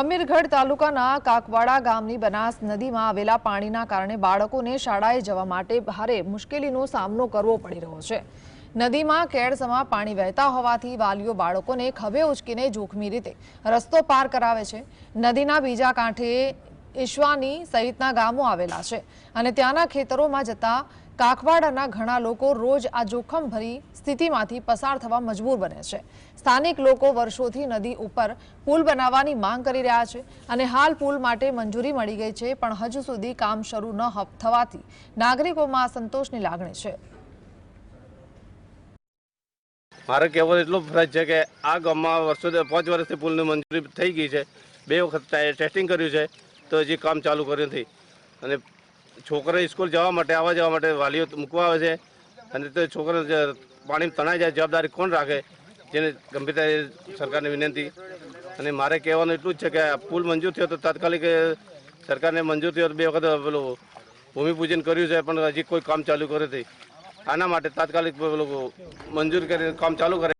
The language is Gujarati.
અમીરગઢ તાલુકાના કાકવાડા ગામની બનાસ નદીમાં આવેલા પાણીના કારણે બાળકોને શાળાએ જવા માટે ભારે મુશ્કેલીનો સામનો કરવો પડી રહ્યો છે. નદીમાં કેળસમાં પાણી વહેતા હોવાથી વાલીઓ બાળકોને ખભે ઉચકીને જોખમી રીતે રસ્તો પાર કરાવે છે. નદીના બીજા કાંઠે ઈશ્વાની સહિતના ગામો આવેલા છે અને ત્યાંના ખેતરોમાં જતા કાકવાડાના ઘણા લોકો રોજ આ જોખમભરી સ્થિતિમાંથી પસાર થવા મજબૂર બને છે. સ્થાનિક લોકો વર્ષોથી નદી ઉપર પુલ બનાવવાની માંગ કરી રહ્યા છે અને હાલ પુલ માટે મંજૂરી મળી ગઈ છે, પણ હજુ સુધી કામ શરૂ ન થવાથી નાગરિકોમાં અસંતોષની લાગણી છે. મારે કહેવો એટલો ફરજ છે કે આ ગામમાં વર્ષોથી પાંચ વર્ષથી પુલની મંજૂરી થઈ ગઈ છે. બે વખત ટેસ્ટિંગ કર્યું છે. તો હજી કામ ચાલુ કર્યું નથી. અને છોકરા સ્કૂલ જવા માટે, આવવા જવા માટે વાલીઓ મૂકવા આવે છે. અને તે છોકરા પાણીમાં તણાઈ જાય, જવાબદારી કોણ રાખે? જેને ગંભીરતા સરકારને વિનંતી. અને મારે કહેવાનું એટલું જ છે કે પુલ મંજૂર થયો તો તાત્કાલિક સરકારને મંજૂર થયો બે વખત પેલું ભૂમિપૂજન કર્યું છે, પણ હજી કોઈ કામ ચાલુ કર્યું નથી. આના માટે તાત્કાલિક પેલું મંજૂર કરીને કામ ચાલુ કરે.